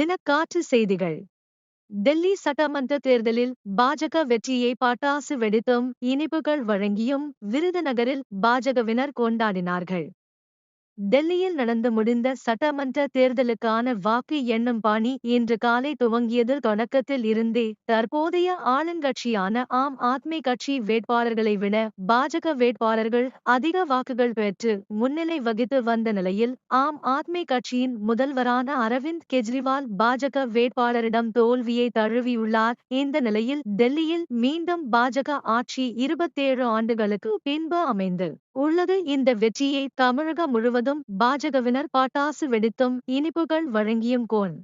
தினக்காற்று செய்திகள். டெல்லி சட்டமன்ற தேர்தலில் பாஜக வெற்றியை பட்டாசு வெடித்தும் இனிப்புகள் வழங்கியும் விருதுநகரில் பாஜகவினர் கொண்டாடினார்கள். டெல்லியில் நடந்து முடிந்த சட்டமன்ற தேர்தலுக்கான வாக்கு எண்ணும் பணி இன்று காலை துவங்கியது. தொடக்கத்தில் இருந்தே தற்போதைய ஆளுங்கட்சியான ஆம் ஆத்மி கட்சி வேட்பாளர்களை விட பாஜக வேட்பாளர்கள் அதிக வாக்குகள் பெற்று முன்னிலை வகித்து வந்த நிலையில் ஆம் ஆத்மி கட்சியின் முதல்வரான அரவிந்த் கெஜ்ரிவால் பாஜக வேட்பாளரிடம் தோல்வியை தழுவியுள்ளார். இந்த நிலையில் டெல்லியில் மீண்டும் பாஜக ஆட்சி இருபத்தேழு ஆண்டுகளுக்கு பின்பு அமைந்து உள்ளது. இந்த வெற்றியை தமிழகம் முழுவதும் பாஜகவினர் பட்டாசு வெடித்தும் இனிப்புகள் வழங்கியும் கோன்.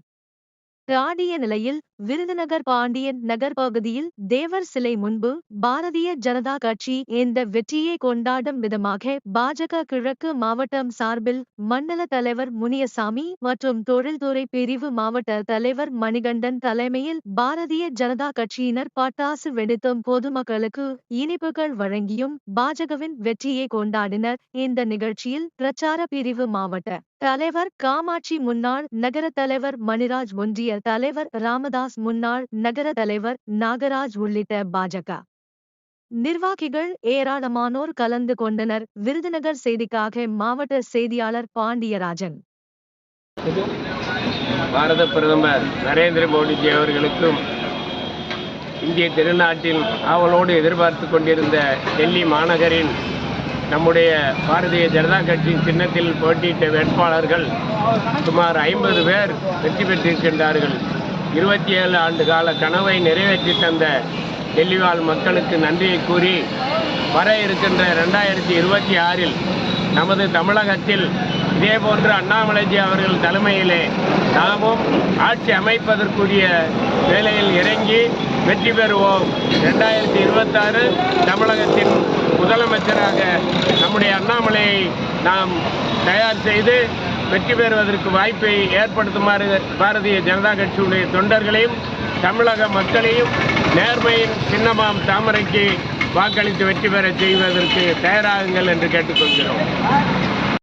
ராடிய நிலையில் விருதுநகர் பாண்டியன் நகர் பகுதியில் தேவர் சிலை முன்பு பாரதிய ஜனதா கட்சி இந்த வெற்றியை கொண்டாடும் விதமாக பாஜக கிழக்கு மாவட்டம் சார்பில் மண்டல தலைவர் முனியசாமி மற்றும் தொழில்துறை பிரிவு மாவட்ட தலைவர் மணிகண்டன் தலைமையில் பாரதிய ஜனதா கட்சியினர் பட்டாசு வெடித்தும் பொதுமக்களுக்கு இனிப்புகள் வழங்கியும் பாஜகவின் வெற்றியை கொண்டாடினர். இந்த நிகழ்ச்சியில் பிரச்சார பிரிவு மாவட்ட தலைவர் காமாட்சி முன்னாள் நகர தலைவர் மணிராஜ் ஒன்றிய தலைவர் ராமதாஸ் முன்னாள் நகர தலைவர் நாகராஜ் உள்ளிட்ட பாஜக நிர்வாகிகள் ஏராளமானோர் கலந்து கொண்டனர். விருதுநகர் செய்திக்காக மாவட்ட செய்தியாளர் பாண்டியராஜன். பாரத பிரதமர் நரேந்திர மோடிஜி அவர்களுக்கும் இந்திய திருநாட்டில் ஆவலோடு எதிர்பார்த்து கொண்டிருந்த டெல்லி மாநகரின் நம்முடைய பாரதிய ஜனதா கட்சியின் சின்னத்தில் போட்டியிட்ட வேட்பாளர்கள் சுமார் ஐம்பது பேர் வெற்றி பெற்றிருக்கின்றார்கள் இருபத்தி ஏழு ஆண்டு கால கனவை நிறைவேற்றி தந்த டெல்லிவாழ் மக்களுக்கு நன்றியை கூறி வர இருக்கின்ற ரெண்டாயிரத்தி இருபத்தி ஆறில் நமது தமிழகத்தில் இதேபோன்று அண்ணாமலைஜி அவர்கள் தலைமையிலே நாமும் ஆட்சி அமைப்பதற்குரிய வேலையில் இறங்கி வெற்றி பெறுவோம். ரெண்டாயிரத்தி இருபத்தாறு தமிழகத்தின் முதலமைச்சராக நம்முடைய அண்ணாமலையை நாம் தயார் செய்து வெற்றி பெறுவதற்கு வாய்ப்பை ஏற்படுத்துமாறு பாரதிய ஜனதா கட்சியுடைய தொண்டர்களையும் தமிழக மக்களையும் நேர்மையின் சின்னமாம் தாமரைக்கு வாக்களித்து வெற்றி பெற செய்வதற்கு தயாராகுங்கள் என்று கேட்டுக்கொள்கிறோம்.